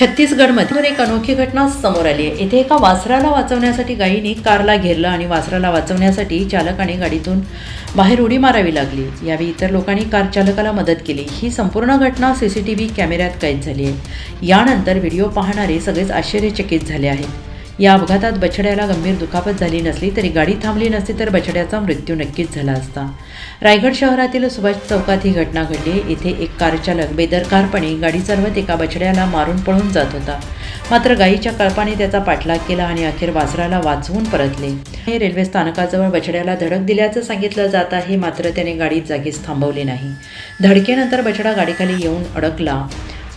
छत्तीसगडमध्ये एक अनोखी घटना समोर आली आहे. इथे एका वासराला वाचवण्यासाठी गायीने कारला घेरलं आणि वासराला वाचवण्यासाठी चालकाने गाडीतून बाहेर उडी मारावी लागली. यावेळी इतर लोकांनी कार चालकाला मदत केली. ही संपूर्ण घटना सी सी टी व्ही कॅमेऱ्यात कैद झाली आहे. यानंतर व्हिडिओ पाहणारे सगळेच आश्चर्यचकित झाले आहेत. या अपघातात बछड्याला गंभीर दुखापत झाली नसली तरी गाडी थांबली नसती तर बछड्याचा मृत्यू नक्कीच झाला असता. रायगड शहरातील सुभाष चौकात ही घटना घडली. इथे एक कारचालक बेदरकारपणे गाडी चालवत एका बछड्याला मारून पळून जात होता. मात्र गायीच्या कळपाने त्याचा पाठलाग केला आणि अखेर वासराला वाचवून परतले. हे रेल्वे स्थानकाजवळ बछड्याला धडक दिल्याचं सांगितलं जात आहे. मात्र त्याने गाडी जागीच थांबवली नाही. धडकेनंतर बछडा गाडीखाली येऊन अडकला.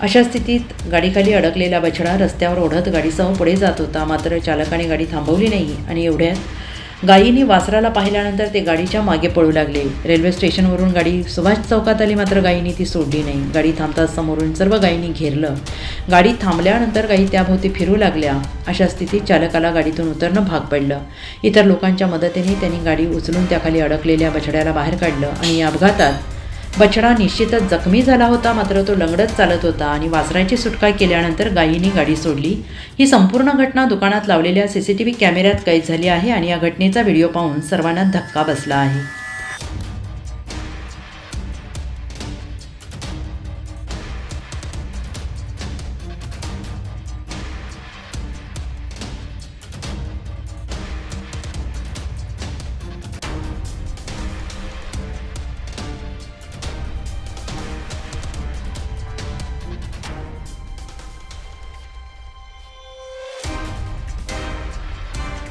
अशा स्थितीत गाडीखाली अडकलेला बछडा रस्त्यावर ओढत गाडीसह पुढे जात होता. मात्र चालकाने गाडी थांबवली नाही आणि एवढ्यात गायीने वासराला पाहिल्यानंतर ते गाडीच्या मागे पळू लागले. रेल्वे स्टेशनवरून गाडी सुभाष चौकात आली मात्र गायीने ती सोडली नाही. गाडी थांबताच समोरून सर्व गायींनी घेरलं. गाडी थांबल्यानंतर गायी त्याभोवती फिरू लागल्या. अशा स्थितीत चालकाला गाडीतून उतरणं भाग पडलं. इतर लोकांच्या मदतीने त्यांनी गाडी उचलून त्याखाली अडकलेल्या बछड्याला बाहेर काढलं आणि या अपघातात बछडा निश्चितच जखमी झाला होता मात्र तो लंगडत चालत होता आणि वासराची सुटका केल्यानंतर गायीने गाडी सोडली. ही संपूर्ण घटना दुकानात लावलेल्या सी सी टी व्ही कॅमेऱ्यात कैद झाली आहे आणि या घटनेचा व्हिडिओ पाहून सर्वांना धक्का बसला आहे.